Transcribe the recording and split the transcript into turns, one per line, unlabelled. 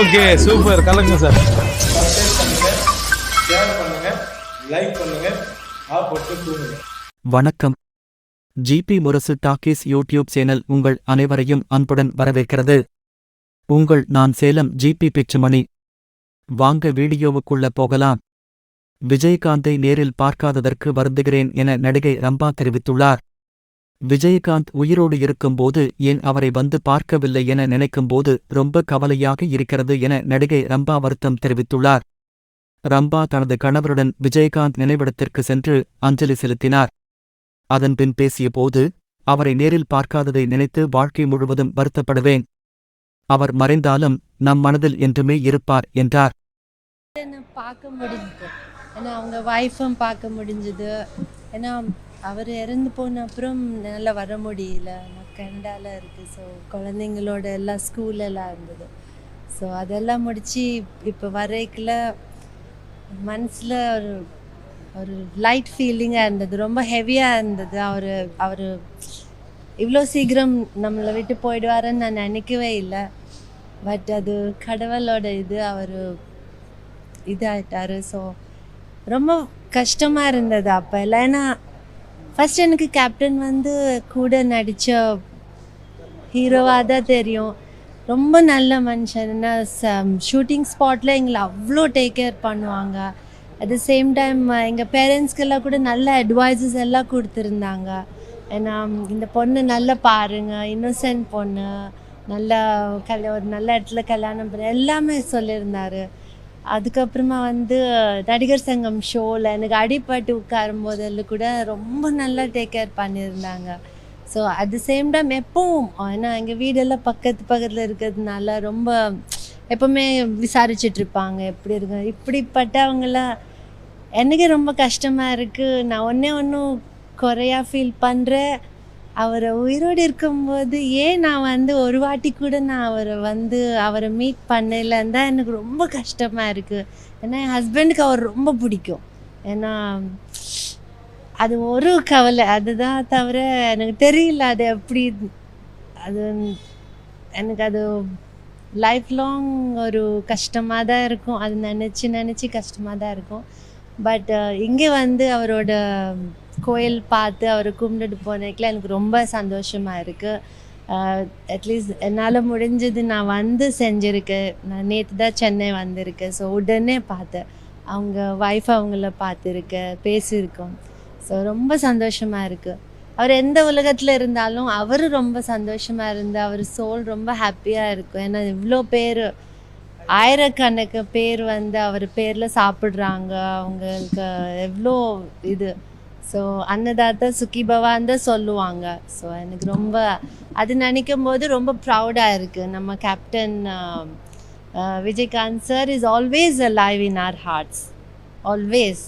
Okay super கலங்க sir
வணக்கம். GP Murasu talkies YouTube channel உங்கள் அனைவரையும் அன்புடன் வரவேற்கிறது. உங்கள் நான் சேலம் ஜிபி பிச்சுமணி. வாங்க வீடியோவுக்குள்ள போகலாம். விஜயகாந்தை நேரில் பார்க்காததற்கு வருந்துகிறேன் என நடிகை ரம்பா தெரிவித்துள்ளார். விஜயகாந்த் உயிரோடு இருக்கும்போது ஏன் அவரை வந்து பார்க்கவில்லை என நினைக்கும்போது ரொம்ப கவலையாக இருக்கிறது என நடிகை ரம்பா வருத்தம் தெரிவித்துள்ளார். ரம்பா தனது கணவருடன் விஜயகாந்த் நினைவிடத்திற்கு சென்று அஞ்சலி செலுத்தினார். அதன்பின் பேசியபோது அவரை நேரில் பார்க்காததை நினைத்து வாழ்க்கை முழுவதும் வருத்தப்படுவேன். அவர் மறைந்தாலும் நம் மனதில் என்றுமே இருப்பார் என்றார்.
பார்க்க முடிஞ்சது. ஏன்னா அவங்க ஒய்ஃபும் பார்க்க முடிஞ்சது. ஏன்னா அவர் இறந்து போன அப்புறம் நல்லா வர முடியல. நான் கனடால இருக்கு. ஸோ குழந்தைங்களோட எல்லாம் ஸ்கூல் எல்லாம் இருந்தது. ஸோ அதெல்லாம் முடிச்சு இப்போ வரைக்குள்ள மனசில் ஒரு ஒரு லைட் ஃபீலிங்காக இருந்தது. ரொம்ப ஹெவியாக இருந்தது. அவர் அவர் இவ்வளோ சீக்கிரம் நம்மளை விட்டு போயிடுவாருன்னு நான் நினைக்கவே இல்லை. பட் அது கடவுளோட இது அவர் இதாகிட்டார் ஸோ ரொம்ப கஷ்டமாக இருந்தது அப்போ. எல்லாம் ஏன்னா ஃபர்ஸ்ட் எனக்கு கேப்டன் வந்து கூட நடித்த ஹீரோவாக தான் தெரியும். ரொம்ப நல்ல மனுஷன். என்ன ஷூட்டிங் ஸ்பாட்டில் எங்களை அவ்வளோ டேக் கேர் பண்ணுவாங்க. அட் த சேம் டைம் எங்கள் பேரண்ட்ஸ்க்கெல்லாம் கூட நல்ல அட்வைசஸ் எல்லாம் கொடுத்துருந்தாங்க. ஏன்னா இந்த பொண்ணு நல்லா பாருங்க இன்னோசென்ட் பொண்ணு நல்லா கல்யா ஒரு நல்ல இடத்துல கல்யாணம் பண்ண எல்லாமே சொல்லியிருந்தாரு. அதுக்கப்புறமா வந்து நடிகர் சங்கம் ஷோவில் எனக்கு அடிபட்டு உட்காரும் போதில் கூட ரொம்ப நல்லா டேக் கேர் பண்ணியிருந்தாங்க. So at the same time எப்பவும் ஏன்னா எங்கள் வீடெல்லாம் பக்கத்து பக்கத்தில் இருக்கிறதுனால ரொம்ப எப்பவுமே விசாரிச்சிட்ருப்பாங்க எப்படி இருக்கு இப்படிப்பட்டவங்களாம் எனக்கு ரொம்ப கஷ்டமாக இருக்குது நான் ஒன்றே ஒன்றும் குறையா ஃபீல் பண்ணுறேன் அவரை உயிரோடு இருக்கும்போது ஏன் நான் வந்து ஒரு வாட்டி கூட நான் அவரை வந்து அவரை மீட் பண்ணலன்னு தான் எனக்கு ரொம்ப கஷ்டமாக இருக்குது ஏன்னா என் ஹஸ்பண்டுக்கு அவர் ரொம்ப பிடிக்கும். ஏன்னா அது ஒரு கவலை. அதுதான் தவிர எனக்கு தெரியல அது எப்படி அது எனக்கு அது லைஃப் லாங் ஒரு கஷ்டமாக தான் இருக்கும். அது நினச்சி நினச்சி கஷ்டமாக தான் இருக்கும். பட் இங்கே வந்து அவரோட கோயில் பார்த்து அவரை கும்பிட்டுட்டு போனதுக்குல எனக்கு ரொம்ப சந்தோஷமாக இருக்குது அட்லீஸ்ட் என்னால் முடிஞ்சது நான் வந்து செஞ்சுருக்கேன் நான் நேற்று தான் சென்னை வந்திருக்கேன் ஸோ உடனே பார்த்தேன். அவங்க ஒய்ஃப் அவங்கள பார்த்துருக்கேன் பேசியிருக்கோம். ஸோ ரொம்ப சந்தோஷமாக இருக்குது அவர் எந்த உலகத்தில் இருந்தாலும் அவர் ரொம்ப சந்தோஷமாக இருந்து அவர் சோல் ரொம்ப ஹாப்பியாக இருக்கும். ஏன்னா இவ்வளோ பேர் ஆயிரக்கணக்கு பேர் வந்து அவர் பேரில் சாப்பிட்றாங்க. அவங்களுக்கு எவ்வளோ இது. ஸோ அன்னதாத்தா சுகிபவான் தான் சொல்லுவாங்க. ஸோ எனக்கு ரொம்ப அது நினைக்கும் போது ரொம்ப ப்ரௌடாக இருக்குது நம்ம captain um, uh, Vijayakanth sir is always alive in our hearts always